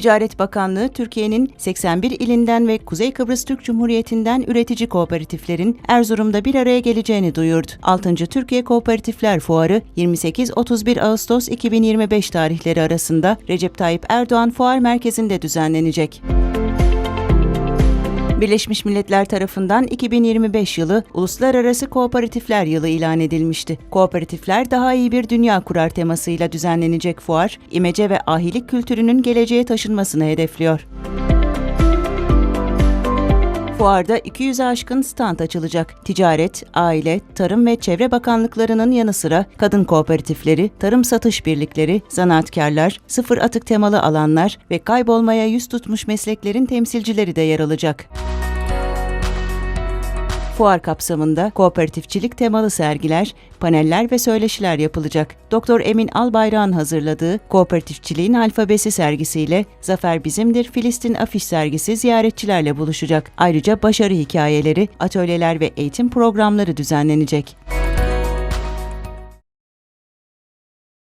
Ticaret Bakanlığı, Türkiye'nin 81 ilinden ve Kuzey Kıbrıs Türk Cumhuriyeti'nden üretici kooperatiflerin Erzurum'da bir araya geleceğini duyurdu. 6. Türkiye Kooperatifler Fuarı 28-31 Ağustos 2025 tarihleri arasında Recep Tayyip Erdoğan Fuar Merkezi'nde düzenlenecek. Birleşmiş Milletler tarafından 2025 yılı Uluslararası Kooperatifler Yılı ilan edilmişti. Kooperatifler daha iyi bir dünya kurar temasıyla düzenlenecek fuar, imece ve ahilik kültürünün geleceğe taşınmasını hedefliyor. Fuarda 200'e aşkın stand açılacak. Ticaret, Aile, Tarım ve Çevre Bakanlıklarının yanı sıra kadın kooperatifleri, tarım satış birlikleri, zanaatkarlar, sıfır atık temalı alanlar ve kaybolmaya yüz tutmuş mesleklerin temsilcileri de yer alacak. Fuar kapsamında kooperatifçilik temalı sergiler, paneller ve söyleşiler yapılacak. Doktor Emin Albayrak'ın hazırladığı Kooperatifçiliğin Alfabesi sergisiyle Zafer Bizimdir Filistin Afiş sergisi ziyaretçilerle buluşacak. Ayrıca başarı hikayeleri, atölyeler ve eğitim programları düzenlenecek.